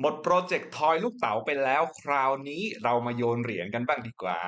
หมดโปรเจกต์ทอยลูกเต๋าไปแล้ว คราวนี้เรามาโยนเหรียญกันบ้างดีกว่า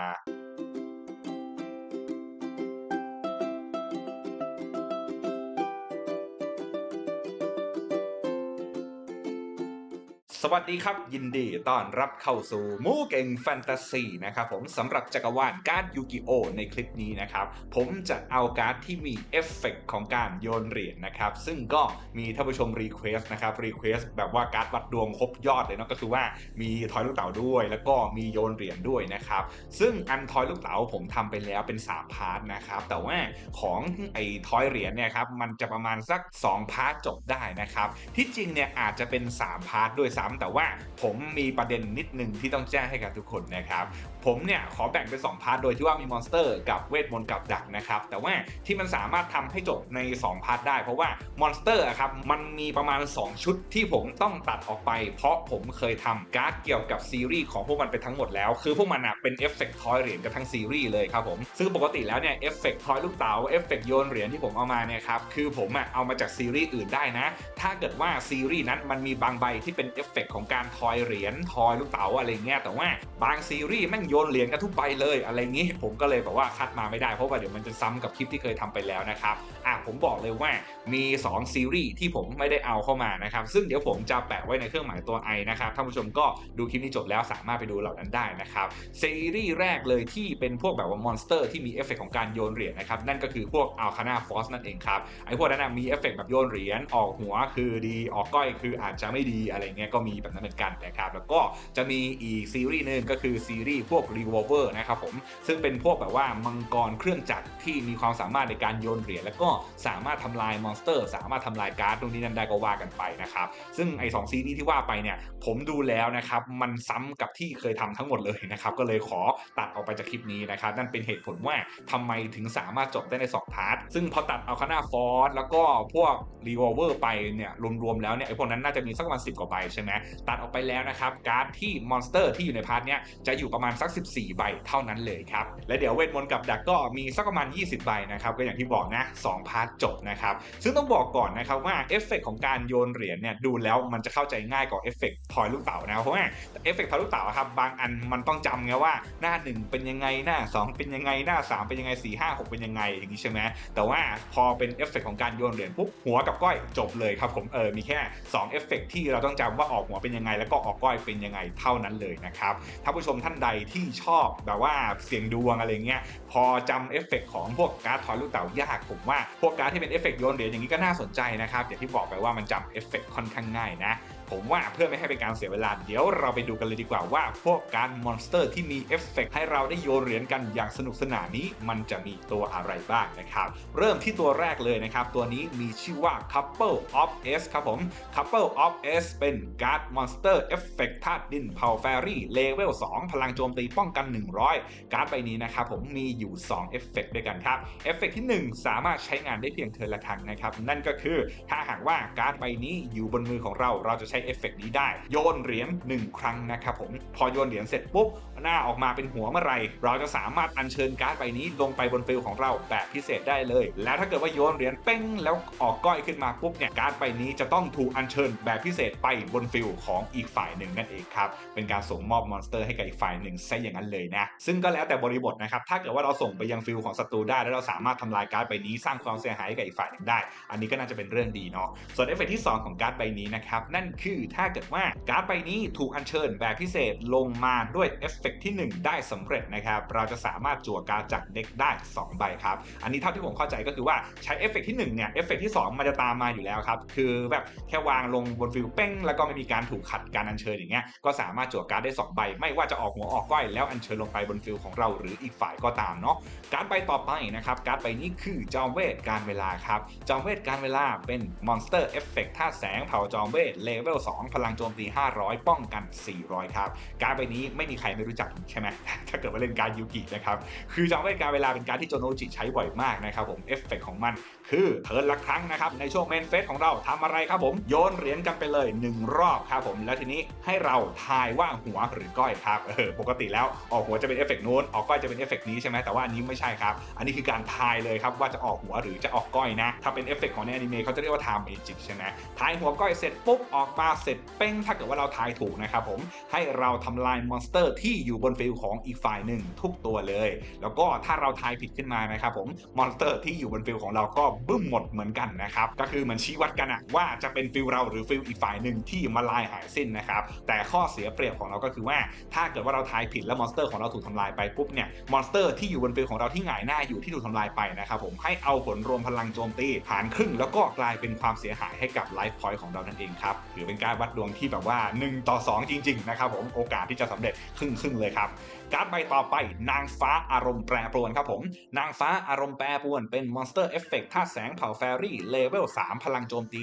สวัสดีครับ ยินดีต้อนรับเข้าสู่มูเก่งแฟนตาซีนะครับผมสำหรับจักรวาลการ์ดยูกิโอในคลิปนี้นะครับ ผมจะเอาการ์ดที่มีเอฟเฟกต์ของการโยนเหรียญนะครับ ซึ่งก็มีท่านผู้ชมรีเควสต์นะครับรีเควสต์แบบว่าการ์ดวัดดวงครบยอดเลยเนาะก็คือว่ามีทอยลูกเต๋าด้วย แล้วก็มีโยนเหรียญด้วยนะครับ ซึ่งอันทอยลูกเต๋าผมทำไปแล้วเป็น3พาร์ทนะครับแต่ว่าของไอ้ทอยเหรียญเนี่ยครับมันจะประมาณสัก 2 พาร์ทจบได้นะครับที่จริงเนี่ยอาจจะเป็น 3 พาร์ทด้วยซ้ำแต่ว่าผมมีประเด็นนิดนึงที่ต้องแจ้งให้กับทุกคนนะครับผมเนี่ยขอแบ่งเป็น2พาร์ทโดยที่ว่ามีมอนสเตอร์กับเวทมนต์กับดักนะครับแต่ว่าที่มันสามารถทำให้จบใน 2 พาร์ทได้ เพราะว่ามอนสเตอร์อะครับมันมีประมาณ 2 ชุดที่ผมต้องตัดออกไป เพราะผมเคยทำการ์ดเกี่ยวกับซีรีส์ของพวกมันไปทั้งหมดแล้วคือพวกมันอะเป็นเอฟเฟกต์ทอยเหรียญกันทั้งซีรีส์เลยครับผมซึ่งปกติแล้วเนี่ยเอฟเฟกต์ทอยลูกเต๋าเอฟเฟกต์โยนเหรียญที่ผมเอามาเนี่ยครับคือผมอะเอามาจากซีรีส์อื่นได้นะ ถ้าเกิดว่าซีรีส์นั้นมันมีบางใบที่เป็นเอฟเฟกต์ของการทอยเหรียญทอยลูกเต๋าอะไรเงี้ยแต่ว่าบางซีรีส์แม่งโยนเหรียญกันทุกใบเลยอะไรงี้ ผมก็เลยแบบว่าคัดมาไม่ได้เพราะว่าเดี๋ยวมันจะซ้ำกับคลิปที่เคยทำไปแล้วนะครับอะผมบอกเลยว่ามี 2 ซีรีส์ที่ผมไม่ได้เอาเข้ามานะครับ ซึ่งเดี๋ยวผมจะแปะไว้ในเครื่องหมายตัว i นะครับท่านผู้ชมก็ดูคลิปนี้จบแล้วสามารถไปดูเหล่านั้นได้นะครับซีรีส์แรกเลยที่เป็นพวกแบบว่ามอนสเตอร์ที่มีเอฟเฟกต์ของการโยนเหรียญนะครับนั่นก็คือพวกอัลคานาฟอสนั่นเองครับไอ้พวกนั้นนะมีเอฟเฟกต์แบบโยนเหรียญออกหัวคือดีออกก้อยคืออาจจะไม่ดีอะไรเงี้ยก็มีแบบนั้นเหมือนกันนะครับแล้วก็จะมีอีกซีรีส์หนึ่งก็คือซีรีส์พวก Revolver นะครับผม ซึ่งเป็นพวกแบบว่ามังกรเครื่องจักรที่มีความสามารถในการโยนเหรียญแล้วก็สามารถทำลายมอนสเตอร์ สามารถทำลายการ์ดตรงนี้นั้นได้ก็ว่ากันไปนะครับ ซึ่งไอ้สองซีรีส์ที่ว่าไปเนี่ย ผมดูแล้วนะครับ มันซ้ำกับที่เคยทำทั้งหมดเลยนะครับ ก็เลยขอตัดออกไปจากคลิปนี้นะครับ นั่นเป็นเหตุผลว่าทำไมถึงสามารถจบได้ใน2พาร์ท ซึ่งพอตัดเอาคานาฟอร์แล้วก็พวก Revolver ไปเนี่ยรวมๆแล้วเนี่ยไอ้พวกนั้นน่าจะมีสักประมาณ10กว่าใบใช่ไหมตัดออกไปแล้วนะครับการ์ดที่มอนสเตอร์ที่อยู่ในพาร์ทเนี้ยจะอยู่ประมาณสัก14 ใบเท่านั้นเลยครับ และเดี๋ยวเวทมนต์กับดักก็มีสักประมาณ 20 ใบนะครับ ก็อย่างที่บอกนะ2พาร์ทจบนะครับ ซึ่งต้องบอกก่อนนะครับว่าเอฟเฟกของการโยนเหรียญเนี่ยดูแล้วมันจะเข้าใจง่ายกว่าเอฟเฟกทอยลูกเต๋านะเพราะว่าเอฟเฟกทอยลูกเต๋าครับบางอันมันต้องจำไงว่าหน้า 1 เป็นยังไงหน้า 2 เป็นยังไงหน้า 3 เป็นยังไง 4 5 6 เป็นยังไงอย่างนี้ใช่ไหมแต่ว่าพอเป็นเอฟเฟกของการโยนเหรียญปุ๊บหัวกับก้อยจบเลยครับผมเออมีแค่2เอฟเฟกที่เราต้องจำว่าออกหัวเป็นยังไง แล้วก็ออกก้อยเป็นยังไงเท่านั้นเลยนะครับถ้าผู้ชมท่านใดที่ชอบแบบว่าเสียงดวงอะไรเงี้ยพอจำเอฟเฟกของพวกการ์ดทอยลูกเต๋ายากผมว่าพวกการ์ดที่เป็นเอฟเฟกโยนเหรียญอย่างนี้ก็น่าสนใจนะครับอย่างที่บอกไปว่ามันจำเอฟเฟกค่อนข้างง่ายนะ ผมว่าเพื่อไม่ให้เป็นการเสียเวลา เดี๋ยวเราไปดูกันเลยดีกว่าว่า พวกการมอนสเตอร์ที่มีเอฟเฟกให้เราได้โยนเหรียญกันอย่างสนุกสนานนี้ มันจะมีตัวอะไรบ้างนะครับ เริ่มที่ตัวแรกเลยนะครับ ตัวนี้มีชื่อว่า Couple of S ครับผม Couple of S เป็นการ์ดมอนสเตอร์เอฟเฟกธาตุดินเผาแฟรี่เลเวล2พลังโจมตีป้องกัน 100 การ์ดใบนี้นะครับผมมีอยู่2เอฟเฟกด้วยกันครับเอฟเฟกที่ 1 สามารถใช้งานได้เพียงเทอละครั้งนะครับ นั่นก็คือถ้าหากว่าการ์ดใบนี้อยู่บนมือของเราเราจะใช้เอฟเฟกนี้ได้ โยนเหรียญ1ครั้งนะครับผมพอโยนเหรียญเสร็จปุ๊บหน้าออกมาเป็นหัวเมื่อไรเราจะสามารถอัญเชิญการ์ดใบนี้ลงไปบนฟิลของเราแบบพิเศษได้เลย แล้วถ้าเกิดว่าโยนเหรียญเป้งแล้วออกก้อยขึ้นมาปุ๊บเนี่ยการ์ดใบนี้จะต้องถูกอัญเชิญแบบพิเศษไปบนฟิลของอีกฝ่ายหนึ่งนั่นเองครับเป็นการส่งมอบมอนสเตอร์ให้กับอีกฝ่ายหนึ่งซะอย่างนั้นเลยนะซึ่งก็แล้วแต่บริบทนะครับถ้าเกิดว่าเราส่งไปยังฟิลของศัตรูได้ แล้วเราสามารถทำลายการ์ดใบนี้สร้างความเสียหายให้กับอีกฝ่ายหนึ่งได้ อันนี้ก็น่าจะเป็นเรื่องดีเนาะส่วนเอฟเฟกที่ 2 ของการ์ดใบนี้นะครับนั่นคือ ถ้าเกิดว่าการ์ดใบนี้ถูกอัญเชิญแบบพิเศษลงมาด้วยเอฟเฟกที่ 1 ได้สำเร็จนะครับ เราจะสามารถจั่วการ์ดจากเด็กได้ 2 ใบครับ อันนี้เท่าที่ผมเข้าใจก็คือว่าใช้เอฟเฟกที่1เนี่ยเอฟเฟกที่ 2 มันจะตามมาอยู่แล้วครับ คือแบบแค่วางลงบนฟิลเป้ง แล้วก็ไม่มีการถูกขัดการอัญเชิญอย่างเงี้ยก็สามารถจั่วการ์ดได้ 2 ใบ ไม่ว่าจะออกหัวออกก้อยแล้วอัญเชิญลงไปบนฟิลของเราหรืออีกฝ่ายก็ตามเนาะการ์ดใบต่อไปนะครับการ์ดใบนี้คือจอมเวทการเวลาครับจอมเวทการเวลาเป็นมอนสเตอร์เอฟเฟกท่าแสงเผาจอมเวทเลเวล2 พลังโจมตี 500 ป้องกัน 400 ครับ การ์ดใบนี้ไม่มีใครไม่รู้จักใช่ไหม ถ้าเกิดว่าเล่นการยูกินะครับ คือจอมเวทการเวลาเป็นการที่โจโนจิใช้บ่อยมากนะครับผม เอฟเฟกของมันคือเทิร์นละครั้งนะครับ ในช่วงเมนเฟสของเราทำอะไรครับผม โยนเหรียญกันไปเลย 1 รอบครับผม แล้วทีนี้ให้เราทายว่าหัวหรือก้อยครับ เออ ปกติแล้วออกหัวจะเป็นเอฟเฟกนู้น ออกก้อยจะเป็นเอฟเฟกนี้ใช่ไหมแต่ว่าอันนี้ไม่ใช่ครับ อันนี้คือการทายเลยครับว่าจะออกหัวหรือจะออกก้อยนะ ถ้าเป็นเอฟเฟกของในอนิเมะเขาจะเรียกว่า time magic ใช่ไหมทายหัวก้อยเสร็จปุ๊บออกไปปาเสร็จเป้งถ้าเกิดว่าเราทายถูกนะครับผมให้เราทำลายมอนสเตอร์ที่อยู่บนฟิลของอีกฝ่ายหนึ่งทุกตัวเลย แล้วก็ถ้าเราทายผิดขึ้นมานะครับผมมอนสเตอร์ที่อยู่บนฟิลของเราก็บึ้มหมดเหมือนกันนะครับก็คือเหมือนชี้วัดกันอะว่าจะเป็นฟิลเราหรือฟิลอีกฝ่ายหนึ่งที่มาลายหายสิ้นนะครับแต่ข้อเสียเปรียบของเราก็คือว่า ถ้าเกิดว่าเราทายผิดแล้วมอนสเตอร์ของเราถูกทำลายไปปุ๊บเนี่ยมอนสเตอร์ที่อยู่บนฟิลของเราที่หงายหน้าอยู่ที่ถูกทำลายไปนะครับผมให้เอาผลรวมพลังโจมตีหารครึ่ง แล้วก็กลายเป็นความเสียหายให้กับไลฟ์พอยต์ของเรานั่นเองครับถือเป็นการวัดดวงที่แบบว่า 1 ต่อ 2 จริง ๆ นะครับผมโอกาสที่จะสำเร็จครึ่งๆเลยครับการ์ดใบต่อไปนางฟ้าอารมณ์แปรปรวนครับผม นางฟ้าอารมณ์แปรปรวนเป็นมอนสเตอร์เอฟเฟกต์ธาตุแสงเผ่าแฟรี่เลเวล 3 พลังโจมตี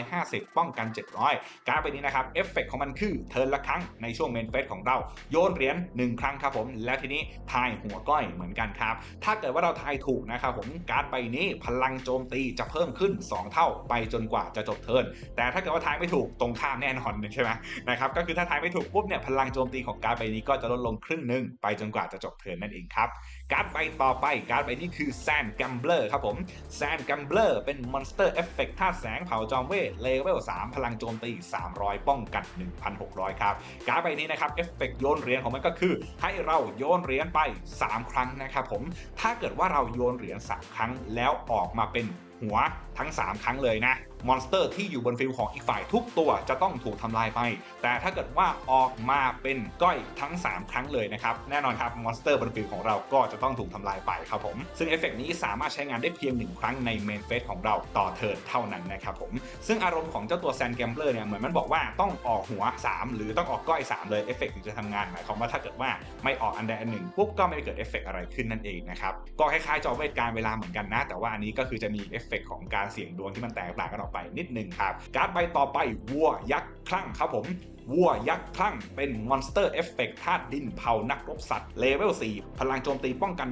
950 ป้องกัน 700การ์ดใบนี้นะครับเอฟเฟกต์ของมันคือเทิร์นละครั้งในช่วงเมนเฟสของเรา โยนเหรียญ1ครั้งครับผม แล้วทีนี้ทายหัวก้อยเหมือนกันครับ ถ้าเกิดว่าเราทายถูกนะครับผมการ์ดใบนี้พลังโจมตีจะเพิ่มขึ้น 2 เท่าไปจนกว่าจะจบเทิร์นแต่ถ้าเกิดว่าทายไม่ถูกตรงข้ามแน่นอนใช่ไหมนะครับก็คือถ้าทายไม่ถูกปุ๊บเนี่ยพลังโจมตีของการ์ดใบนี้ก็จะลดลงครึ่งหนึ่งไปจนกว่าจะจบเทิร์นนั่นเองครับการ์ดใบต่อไปการ์ดใบนี้คือแซนกัมเบอร์ครับผมแซนกัมเบอร์เป็นมอนสเตอร์เอฟเฟกต์ธาตุแสงเผาจอมเวทเลเวล3พลังโจมตี 300 ป้องกัน 1,600 ครับการ์ดใบนี้นะครับเอฟเฟกต์โยนเหรียญของมันก็คือ ให้เราโยนเหรียญไป 3 ครั้งนะครับผมถ้าเกิดว่าเราโยนเหรียญ3ครั้งแล้วออกมาเป็นหัวทั้ง 3 ครั้งเลยนะ มอนสเตอร์ที่อยู่บนฟิลของอีกฝ่ายทุกตัวจะต้องถูกทำลายไป แต่ถ้าเกิดว่าออกมาเป็นก้อยทั้ง 3 ครั้งเลยนะครับ แน่นอนครับมอนสเตอร์บนฟิลของเราก็จะต้องถูกทำลายไปครับผม ซึ่งเอฟเฟกต์นี้สามารถใช้งานได้เพียง 1 ครั้งในเมนเฟสของเราต่อเทิร์นเท่านั้นนะครับผม ซึ่งอารมณ์ของเจ้าตัวแซนแกมเบอร์เนี่ยเหมือนมันบอกว่าต้องออกหัว 3 หรือต้องออกก้อย 3 เลยเอฟเฟกต์ถึงจะทำงานหมายความว่าถ้าเกิดว่าไม่ออกอันใดอันหนึ่งปุ๊บก็ไม่เกิดเอฟเฟกต์อะไรขึ้นนั่นเองนะครับก็คล้ายๆจอเวทการเวลาเหมือนกันนะ แต่ว่าอันนี้ก็คือจะมีเอฟเฟกของการเสี่ยงดวงที่มันแตกต่างกันออกไปนิดนึงครับการ์ดใบต่อไปวัวยักษ์คลั่งครับผมวัวยักษ์คลั่งเป็นมอนสเตอร์เอฟเฟกต์ธาตุดินเผานักรบสัตว์เลเวล 4 พลังโจมตีป้องกัน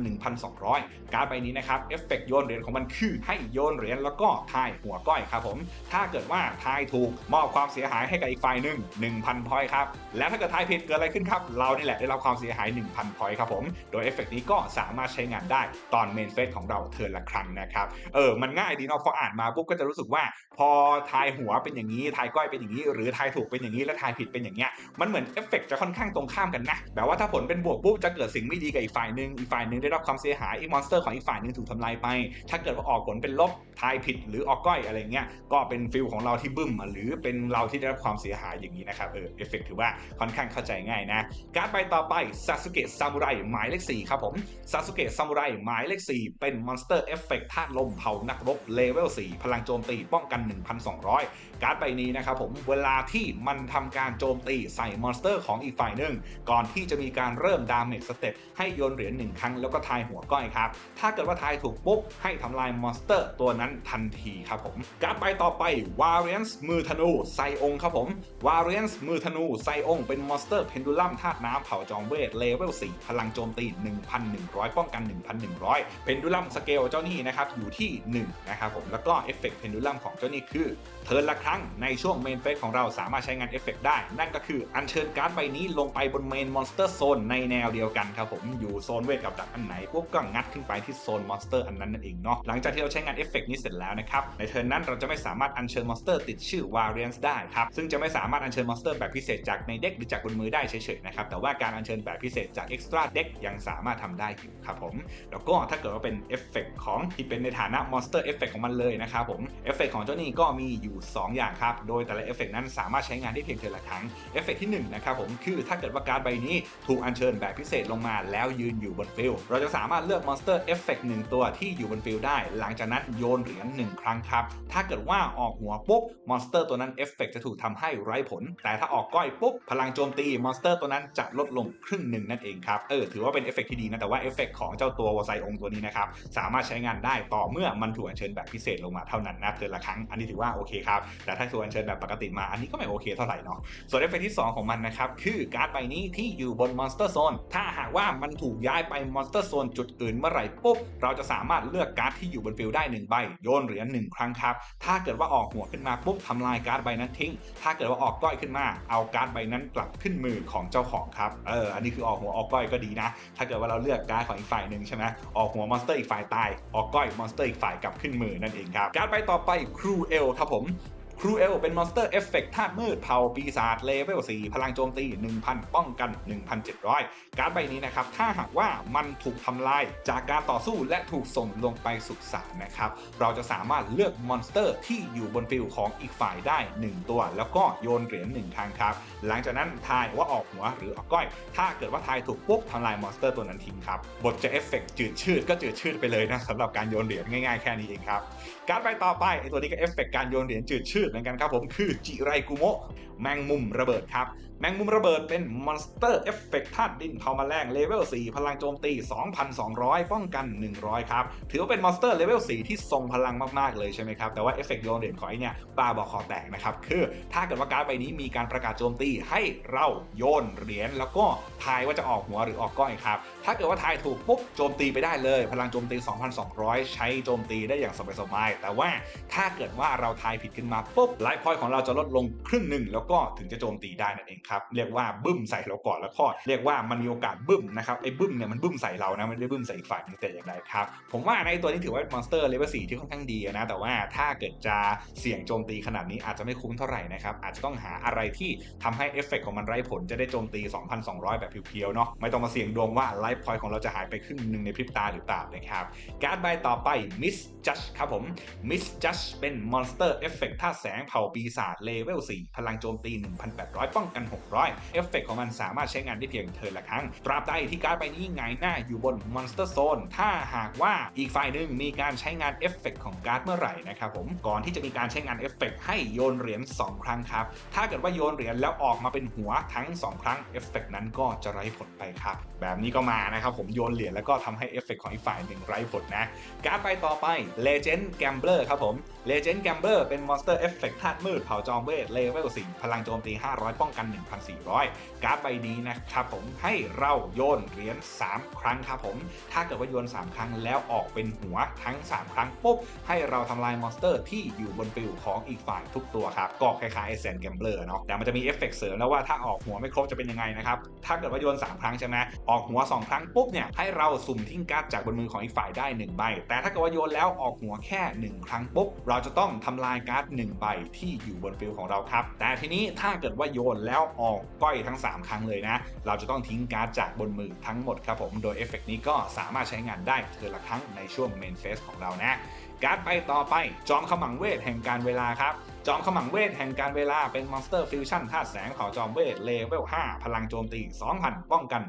1,200 การ์ดใบนี้นะครับ เอฟเฟกต์โยนเหรียญของมันคือให้โยนเหรียญแล้วก็ทายหัวก้อยครับผม ถ้าเกิดว่าทายถูกมอบความเสียหายให้กับอีกฝ่ายหนึ่ง1,000พอยครับ และถ้าเกิดทายผิดเกิดอะไรขึ้นครับ เรานี่แหละได้รับความเสียหาย 1,000พอยครับผม โดยเอฟเฟกต์นี้ก็สามารถใช้งานได้ตอนเมนเฟสของเราเทิร์นละครั้งนะครับ เออ มันง่ายดีเนาะพออ่านมาปุ๊บก็จะรู้สึกว่า พอทายหัวเป็นอย่างนี้ทายก้อยเป็นอย่างนี้ หรือทายถูกเป็นอย่างนี้และทายผิดเป็นอย่างเงี้ยมันเหมือนเอฟเฟกต์จะค่อนข้างตรงข้ามกันนะแบบว่าถ้าผลเป็นบวกปุ๊บจะเกิดสิ่งไม่ดีกับอีกฝ่ายหนึ่งอีกฝ่ายหนึ่งได้รับความเสียหายอีกมอนสเตอร์ของอีกฝ่ายหนึ่งถูกทำลายไป ถ้าเกิดว่าออกผลเป็นลบทายผิดหรือออกก้อยอะไรเงี้ยก็เป็นฟิลของเราที่บึ้มหรือเป็นเราที่ได้รับความเสียหายอย่างนี้นะครับเออเอฟเฟกต์ถือว่าค่อนข้างเข้าใจง่ายนะ การ์ดใบต่อไปซาสึเกะซามูไรหมายเลข4ครับผมซาสึเกะซามูไรหมายเลข4เป็นมอนสเตอร์เอฟเฟกต์ธาตุลมเผานักรบเลเวล4พลังโจมตีป้องกัน 1,200 การ์ดใบนี้นะครับผมเวลาที่มันทำการโจมตีใส่มอนสเตอร์ของอีกฝ่ายหนึ่ง ก่อนที่จะมีการเริ่มดาเมจสเต็ปให้โยนเหรียญหนึ่งครั้งแล้วก็ทายหัวก้อยครับ ถ้าเกิดว่าทายถูกปุ๊บ ให้ทำลายมอนสเตอร์ตัวนั้นทันทีครับผมการ์ดใบต่อไปวาเรียนส์มือธนูไซองครับผมวาเรียนส์มือธนูไซองเป็นมอนสเตอร์เพนดูลัมธาตุน้ำเผาจอมเวทเลเวล4พลังโจมตี 1,100 ป้องกัน 1,100 เพนดูลัมสเกลเจ้านี่นะครับอยู่ที่ 1 นะครับผมแล้วก็เอฟเฟกต์เพนดูลัมของเจ้านี่คือเทิร์นละครั้งในช่วงเมนเฟสของเราสามารถใช้งานเอฟเฟกต์ได้นั่นก็คืออัญเชิญการ์ดใบนี้ลงไปบนเมนมอนสเตอร์โซนในแนวเดียวกันครับผมอยู่โซนเวทกับดักอันไหนปุ๊บก็งัดขึ้นไปที่โซนมอนสเตอร์อันนั้นนั่นเองเนาะหลังจากที่เราใช้งานเอฟเฟกนี้เสร็จแล้วนะครับในเทิร์นนั้นเราจะไม่สามารถอัญเชิญมอนสเตอร์ติดชื่อวาเรียนส์ได้ครับซึ่งจะไม่สามารถอัญเชิญมอนสเตอร์แบบพิเศษจากในเด็กหรือจากบนมือได้เฉยๆนะครับแต่ว่าการอัญเชิญแบบพิเศษจากเอ็กซ์ตร้าเด็กยังสามารถทำได้อยู่ครับผมแล้วก็ถ้าเกิดว่าเป็นเอฟเฟกต์ของที่เป็นในฐานะมอนสเตอร์เอฟเฟกต์ของมันเลยนะครับผมเอฟเฟกของเจ้านี่ก็มีอยู่ 2 อย่างครับโดยแต่ละเอฟเฟกนั้นสามารถใช้งานได้เพียงเทละั้งเอฟเฟกต์ที่1นะครับผมคือถ้าเกิดว่าการ์ดใบนี้ถูกอัญเชิญแบบพิเศษลงมาแล้วยืนอยู่บนฟิลเราจะสามารถเลือกมอนสเตอร์เอฟเฟกต์หนึ่งตัวที่อยู่บนฟิลได้ หลังจากนั้นโยนเหรียญหนึ่งครั้งครับ ถ้าเกิดว่าออกหัวปุ๊บมอนสเตอร์ตัวนั้นเอฟเฟกต์จะถูกทำให้ไร้ผล แต่ถ้าออกก้อยปุ๊บพลังโจมตีมอนสเตอร์ตัวนั้นจะลดลงครึ่งหนึ่งนั่นเองครับเออถือว่าเป็นเอฟเฟกต์ที่ดีนะแต่ว่าเอฟเฟกต์ของเจ้าตัววอไซองตัวนี้นะครับสามารถใช้งานได้ต่อเมื่อมันถูกอัญเชิญแบบพิเศษลงมาเท่านั้นนะเทินละครั้งอันนี้ถือว่าโอเคครับแต่ถ้าถูกอัญเชิญแบบปกติมาอันนี้ก็ไม่โอเคเท่าไหร่เนาะส่วนเอฟเฟกที่ 2 ของมันนะครับ คือการ์ดใบนี้ที่อยู่บนมอนสเตอร์โซนถ้าหากว่ามันถูกย้ายไปมอนสเตอร์โซนจุดอื่นเมื่อไหร่ปุ๊บ เราจะสามารถเลือกการ์ดที่อยู่บนฟิลได้หนึ่งใบโยนเหรียญหนึ่งครั้งครับ ถ้าเกิดว่าออกหัวขึ้นมาปุ๊บทำลายการ์ดใบนั้นทิ้ง ถ้าเกิดว่าออกก้อยขึ้นมา เอาการ์ดใบนั้นกลับขึ้นมือของเจ้าของครับเอออันนี้คือออกหัวออกก้อยก็ดีนะ ถ้าเกิดว่าเราเลือกการ์ดของอีกฝ่ายหนึ่งใช่ไหมออกหัวมอนสเตอร์อีกฝ่ายตายออกก้อยมอนสเตอร์อีกฝ่ายกลับขึ้นมือนั่นเองครับการ์ดใบต่อไปครูเอลครับผม ครูเอลเป็นมอนสเตอร์เอฟเฟกต์ธาตุมืดเผาปีศาจเลเวล4พลังโจมตี 1,000 ป้องกัน 1,700 การ์ดใบนี้นะครับ ถ้าหากว่ามันถูกทำลายจากการต่อสู้และถูกส่งลงไปสุสานนะครับ เราจะสามารถเลือกมอนสเตอร์ที่อยู่บนฟิลของอีกฝ่ายได้ 1 ตัว แล้วก็โยนเหรียญ1ครั้งครับ หลังจากนั้นทายว่าออกหัวหรือออกก้อย ถ้าเกิดว่าทายถูกปุ๊บทำลายมอนสเตอร์ตัวนั้นทิ้งครับบทจะเอฟเฟกต์จืดชืดก็จืดชืดไปเลยนะสำหรับการโยนเหรียญง่ายๆแค่นี้เองครับ การดใบต่อไปไอตัวนี้ก็เอฟเฟกต์การโยนเหรียญจืดชืดเหมือนกันครับผมคือจิไรกุโมะแมงมุมระเบิดครับ แมงมุมระเบิดเป็นมอนสเตอร์เอฟเฟกต์ธาตุดินเผาแมลงเลเวล 4 พลังโจมตี 2,200 ป้องกัน 100 ครับ ถือว่าเป็นมอนสเตอร์เลเวล 4 ที่ทรงพลังมาก ๆ เลยใช่ไหมครับ แต่ว่าเอฟเฟกต์โยนเหรียญของไอเนี่ยปาบอกคอแตกนะครับ คือถ้าเกิดว่าการดใบนี้มีการประกาศโจมตีให้เราโยนเหรียญแล้วก็ทายว่าจะออกหัวหรือออกก้อยครับถ้าเกิดว่าทายถูกปุ๊บโจมตีไปได้เลย พลังโจมตี 2,200 ใช้โจมตีได้อย่างสบายๆแต่ว่าถ้าเกิดว่าเราทายผิดขึ้นมาปุ๊บไลฟ์พอยต์ของเราจะลดลงครึ่งหนึ่งแล้วก็ถึงจะโจมตีได้นั่นเองครับเรียกว่าบึ้มใส่เราก่อนแล้วก็เรียกว่ามันมีโอกาสบึ้มนะครับไอ้บึ้มเนี่ยมันบึ้มใส่เรานะไม่ได้บึ้มใส่อีกฝ่ายนึงแต่อย่างใดครับผมว่าในตัวนี้ถือว่ามอนสเตอร์เลเวล4ที่ค่อนข้างดีนะแต่ว่าถ้าเกิดจะเสี่ยงโจมตีขนาดนี้อาจจะไม่คุ้มเท่าไหร่นะครับอาจจะต้องหาอะไรที่ทำให้เอฟเฟกต์ของมันไร้ผลจะได้โจมตี 2,200 แบบเพียวๆเนาะไม่ต้องมาเสี่ยงดวงว่าไลฟ์พอยต์ของเราจะหายไปครึ่งหนึ่งในพริบตาหรือเปล่านะครับการ์ดใบต่อไป Miss Judge ครับผม Misjudge เป็นมอนสเตอร์เอฟเฟกต์ท่าแสงเผาปีศาจเลเวล 4 พลังโจมตี 1,800 ป้องกัน 600 เอฟเฟกต์ของมันสามารถใช้งานได้เพียงเทิร์นละครั้ง ตราบใดที่การ์ดใบนี้หงหน้าอยู่บนมอนสเตอร์โซนถ้าหากว่าอีกฝ่ายหนึ่งมีการใช้งานเอฟเฟกต์ของการ์ดเมื่อไหร่นะครับผมก่อนที่จะมีการใช้งานเอฟเฟกต์ให้โยนเหรียญ2 ครั้งครับ ถ้าเกิดว่าโยนเหรียญแล้วออกมาเป็นหัวทั้ง 2 ครั้งเอฟเฟกต์นั้นก็จะไร้ผลไปครับ แบบนี้ก็มานะครับผมโยนเหรียญแล้วก็ทำให้เอฟเฟกต์ของอีกฝ่ายหนึ่งไร้ผลนะการ์ดใบต่อไป Legend Gambler ครับผม Legend Gambler เป็นมอนสเตอร์เอฟเฟกต์ธาตุมืดเผาจอมเวทเลเวล4พลังโจมตี 500 ป้องกัน 1,400 การ์ดใบนี้นะครับผมให้เราโยนเหรียญ3 ครั้งครับผม ถ้าเกิดว่าโยน 3 ครั้งแล้วออกเป็นหัวทั้ง 3 ครั้งปุ๊บ ให้เราทำลายมอนสเตอร์ที่อยู่บนฟิลของอีกฝ่ายทุกตัวครับ ก็คล้ายๆไอแซนแกมเบอร์เนาะแต่มันจะมีเอฟเฟกต์เสริมแล้วว่าถ้าออกหัวไม่ครบจะเป็นยังไงนะครับถ้าเกิดว่าโยน 3 ครั้งใช่ไหมออกหัว 2 ครั้งปุ๊บเนี่ยให้เราสุ่มทิ้งการ์ดจากบนมือของอีกฝ่ายได้1ใบแต่ถ้าเกิดว่าโยนแล้วออกหัวแค่1 ครั้งปุ๊บ เราจะต้องทำลายการ์ด1ใบที่อยู่บนฟิลของเราครับ แต่ทีนี้ถ้าเกิดว่าโยนแล้วออกก้อยทั้ง 3 ครั้งเลยนะ เราจะต้องทิ้งการ์ดจากบนมือทั้งหมดครับผม โดยเอฟเฟกต์นี้ก็สามารถใช้งานได้เทอละครั้งในช่วงเมนเฟสของเรานะ การ์ดไปต่อไป จอมขมังเวทแห่งการเวลาครับ จอมขมังเวทแห่งการเวลาเป็นมอนสเตอร์ฟิวชั่นธาตุแสงเผ่าจอมเวทเลเวล 5 พลังโจมตี 2,000 ป้องกัน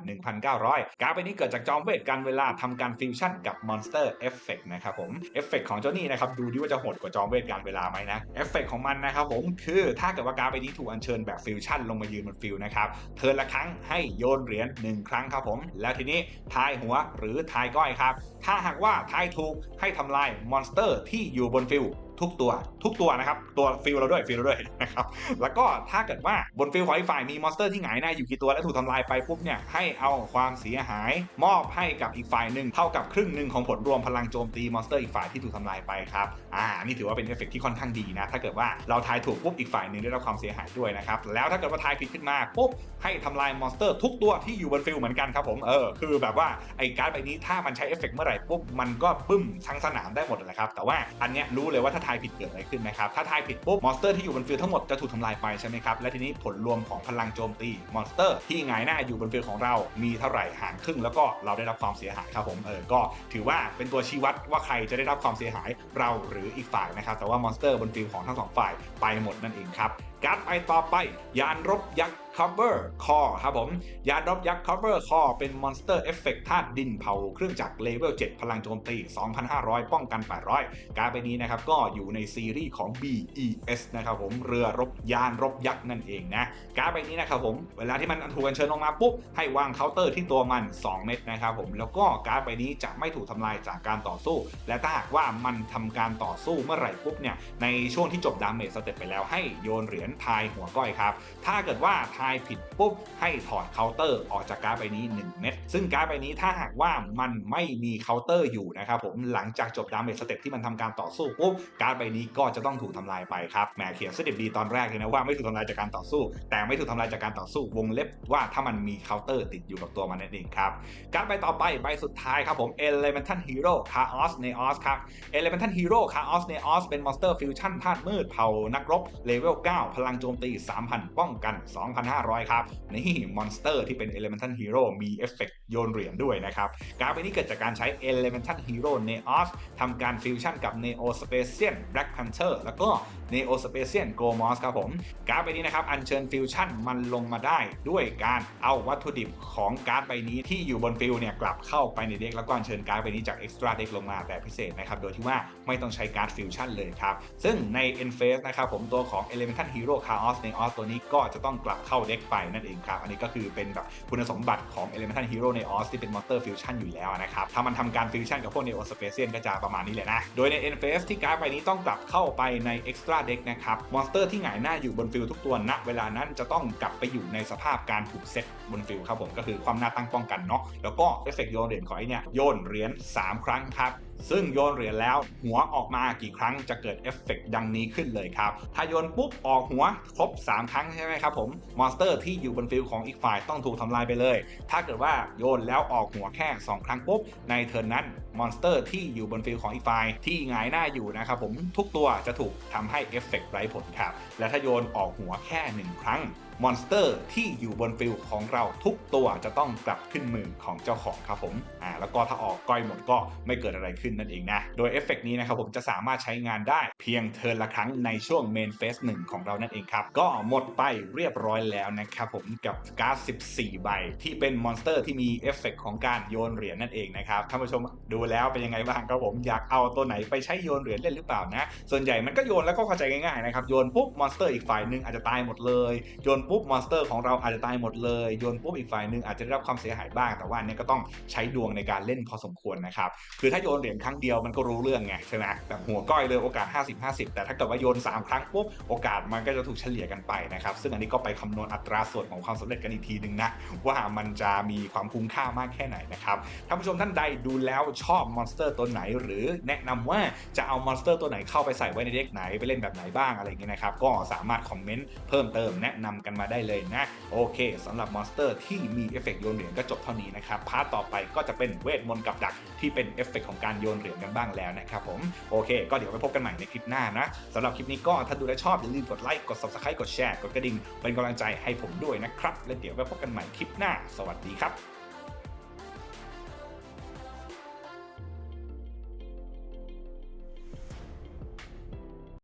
1,900 การ์ดนี้เกิดจากจอมเวทการเวลาทำการฟิวชั่นกับมอนสเตอร์เอฟเฟกนะครับผมเอฟเฟกของเจ้านี่นะครับดูดิว่าจะโหดกว่าจอมเวทการเวลาไหมนะเอฟเฟกของมันนะครับผมคือถ้าเกิดว่าการ์ดนี้ถูกอัญเชิญแบบฟิวชั่นลงมายืนบนฟิลนะครับเทิร์นละครั้งให้โยนเหรียญ1ครั้งครับผมแล้วทีนี้ทายหัวหรือทายก้อยครับถ้าหากว่าทายถูกให้ทำลายมอนสเตอร์ที่อยู่บนฟิล ทุกตัวทุกตัวนะครับ ตัวฟิลเราด้วยฟิลเราด้วยนะครับแล้วก็ถ้าเกิดว่าบนฟิลของอีกฝ่ายมีมอนสเตอร์ที่หงายหน้าอยู่กี่ตัวและถูกทำลายไปปุ๊บเนี่ยให้เอาความเสียหาย มอบให้กับอีกฝ่ายหนึ่งเท่ากับครึ่งหนึ่งของผลรวมพลังโจมตีมอนสเตอร์อีกฝ่ายที่ถูกทำลายไปครับอ่านี่ถือว่าเป็นเอฟเฟกต์ที่ค่อนข้างดีนะถ้าเกิดว่าเราทายถูกปุ๊บอีกฝ่ายหนึ่งได้รับความเสียหายด้วยนะครับแล้วถ้าเกิดว่าทายผิดขึ้นมาปุ๊บให้ทำลายมอนสเตอร์ทุกตัวที่อยู่บนฟิลเหมือนกันครับผมเออคือแบบว่าไอ้การ์ดใบนี้ถ้ามันใช้เอฟเฟกต์เมื่อไหร่ปุ๊บมันก็บึ้มทั้งสนามได้หมดเลยครับแต่ว่าอันเนี้ยรู้เลยว่าถ้าทายผิดเกิดอะไรขึ้นนะครับ ถ้าทายผิดปุ๊บมอนสเตอร์ที่อยู่บนฟิลทั้งหมดจะถูกทำลายไปใช่ไหมครับ และทีนี้ผลรวมของพลังโจมตีมอนสเตอร์ที่หงายหน้าอยู่บนฟิลของเรา มีเท่าไหร่หารครึ่ง แล้วก็เราได้รับความเสียหายครับผม เออ ก็ถือว่าเป็นตัวชี้วัดว่าใครจะได้รับความเสียหายเราหรืออีกฝ่ายนะครับ แต่ว่ามอนสเตอร์บนฟิลของทั้งสองฝ่ายไปหมดนั่นเองครับ การไปต่อไป ยานรบยักษ์ cover core ครับผม ยานรบยักษ์ cover core เป็นมอนสเตอร์เอฟเฟกต์ธาตุดินเผา เครื่องจักรเลเวล 7 พลังโจมตี 2,500 ป้องกัน 800 การ์ดใบนี้นะครับ ก็อยู่ในซีรีส์ของ BES นะครับผม เรือรบยานรบยักษ์นั่นเองนะ การ์ดใบนี้นะครับผม เวลาที่มันถูกอัญเชิญลงมาปุ๊บ ให้วางเคาน์เตอร์ที่ตัวมัน 2 เม็ดนะครับผม แล้วก็การ์ดใบนี้จะไม่ถูกทำลายจากการต่อสู้ และถ้าหากว่ามันทำการต่อสู้เมื่อไหร่ปุ๊บเนี่ย ในช่วงที่จบดาเมจสเต็ปไปแล้วให้โยนเหรียญทายหัวก้อยครับ ถ้าเกิดว่าทายผิดปุ๊บให้ถอดเคาน์เตอร์ออกจากการ์ดใบนี้ 1 เม็ด ซึ่งการ์ดใบนี้ถ้าหากว่ามันไม่มีเคาน์เตอร์อยู่นะครับผม หลังจากจบดาเมจสเต็ปที่มันทำการต่อสู้ปุ๊บ การ์ดใบนี้ก็จะต้องถูกทำลายไปครับ แหมเขียนสเต็ปดีตอนแรกเลยนะว่าไม่ถูกทำลายจากการต่อสู้ แต่ไม่ถูกทำลายจากการต่อสู้วงเล็บว่าถ้ามันมีเคาน์เตอร์ติดอยู่กับตัวมันนั่นเองครับการ์ดใบต่อไปใบสุดท้ายครับผม Elemental Hero Chaos Neos ครับ Elemental Hero Chaos Neos เป็นมอนสเตอร์ฟิวชั่นธาตุมืดเผ่านักรบเลเวล9พลังโจมตี 3,000 ป้องกัน 2,500 ครับ นี่มอนสเตอร์ที่เป็น Elemental Hero มีเอฟเฟกต์โยนเหรียญด้วยนะครับ การ์ดใบนี้เกิดจากการใช้ Elemental Hero Neos ทำการฟิวชั่นกับ Neo Spacian Black Panther แล้วก็ Neo Spacian g o m o s ครับผม การ์ดใบนี้นะครับ อัญเชิญฟิวชั่นมันลงมาได้ด้วยการเอาวัตถุดิบของการ์ดใบนี้ที่อยู่บนฟิลเนี่ยกลับเข้าไปในเด็กแล้วก็อัญเชิญการ์ดใบนี้จาก Extra Deck ลงมาแบบพิเศษนะครับ โดยที่ว่าไม่ต้องใช้การ์ดฟิวชั่นเลยครับ ซึ่งใน e n f a c e นะครับผมตัวของ Elemental Hero Chaos Neos ตัวนี้ก็จะต้องกลับเข้าเด็กไปนั่นเองครับ อันนี้ก็คือเป็นแบบคุณสมบัติของ Elemental Hero Neos ที่เป็นมอนสเตอร์ฟิวชั่นอยู่แล้วนะครับ ถ้ามันทำการฟิวชั่นกับพวก Neo Spacian ก็จะประมาณนี้แหละนะ โดยใน e n f a c e ที่การ์ดใบนี้ต้องกลับเข้าไปใน Extra Deck นะครับ มอนสเตอร์ที่หงายหน้าอยู่บนฟิลทุกตัวณเวลานั้นจะต้องกลับไปอยู่ในสภาพการถูกเซตบนฟิลครับผมก็คือความหน้าตั้งป้องกันเนาะแล้วก็เอฟเฟกต์โยนเหรียญของไอเนี่ยโยนเหรียญ3 ครั้งครับ ซึ่งโยนเหรียญแล้วหัวออกมากี่ครั้งจะเกิดเอฟเฟกต์ดังนี้ขึ้นเลยครับ ถ้าโยนปุ๊บออกหัวครบ 3 ครั้งใช่ไหมครับผม มอนสเตอร์ที่อยู่บนฟิลของอีกฝ่ายต้องถูกทำลายไปเลย ถ้าเกิดว่าโยนแล้วออกหัวแค่ 2 ครั้งปุ๊บ ในเทิร์นนั้นมอนสเตอร์ที่อยู่บนฟิลของอีกฝ่ายที่หงายหน้าอยู่นะครับผมทุกตัวจะถูกทำให้เอฟเฟกต์ไร้ผลครับ และถ้าโยนออกหัวแค่ 1 ครั้ง มอนสเตอร์ที่อยู่บนฟิลของเราทุกตัวจะต้องกลับขึ้นมือของเจ้าของครับผมอ่าแล้วก็ถ้าออกก้อยหมดก็ไม่เกิดอะไรขึ้นนั่นเองนะ โดยเอฟเฟกต์นี้นะครับผมจะสามารถใช้งานได้เพียงเทิร์นละครั้งในช่วงเมนเฟสหนึ่งของเรานั่นเองครับ ก็หมดไปเรียบร้อยแล้วนะครับผมกับการ์ด14 ใบ ที่เป็นมอนสเตอร์ที่มีเอฟเฟกต์ของการโยนเหรียญนั่นเองนะครับท่านผู้ชมดูแล้วเป็นยังไงบ้างครับผมอยากเอาตัวไหนไปใช้โยนเหรียญเล่นหรือเปล่านะ ส่วนใหญ่มันก็โยนแล้วก็เข้าใจง่ายๆนะครับโยนปุ๊บมอนสเตอร์อีกฝ่ายหนึ่งอาจจะตายหมดเลยโยนปุ๊บมอนสเตอร์ของเราอาจจะตายหมดเลยโยนปุ๊บอีกฝ่ายหนึ่งอาจจะได้รับความเสียหายบ้าง แต่ว่านเนี้ยก็ต้องใช้ดวงในการเล่นพอสมควรนะครับคือถ้าโยนเหรียญครั้งเดียวมันก็รู้เรื่องไงใช่ไหมแบบหัวก้อยเลยโอกาส 50-50 แต่ถ้าเกิดว่าโยน 3 ครั้งปุ๊บโอกาสมันก็จะถูกเฉลี่ยกันไปนะครับซึ่งอันนี้ก็ไปคำนวณอัตราส่วนของความสำเร็จกันอีกทีหนึ่งนะว่ามันจะมีความคุ้มค่ามากแค่ไหนนะครับท่านผู้ชมท่านใดดูแล้วชอบมอนสเตอร์ตัวไหน หรือแนะนำว่าจะเอามอนสเตอร์ตัวไหนเข้าไปใส่ไว้ในเด็กไหนไปเล่นแบบไหนบ้างอะไรอย่างเงี้ยนะครับก็สามารถคอมเมนต์เพิ่มเติมแนะนำกันมาได้เลยนะ โอเคสำหรับมอนสเตอร์ที่มีเอฟเฟกต์โยนเหรียญก็จบเท่านี้นะครับพาร์ตต่อไปก็จะเป็นเวทมนต์กับดักที่เป็นเอฟเฟกต์ของการโยนเหรียญกันบ้างแล้วนะครับผมโอเค ก็เดี๋ยวไปพบกันใหม่ในคลิปหน้านะสำหรับคลิปนี้ก็ถ้าดูและชอบอย่าลืมกดไลค์กด subscribe กดแชร์กดกระดิ่งเป็นกำลังใจให้ผมด้วยนะครับ และเดี๋ยวไปพบกันใหม่คลิปหน้า สวัสดีครับ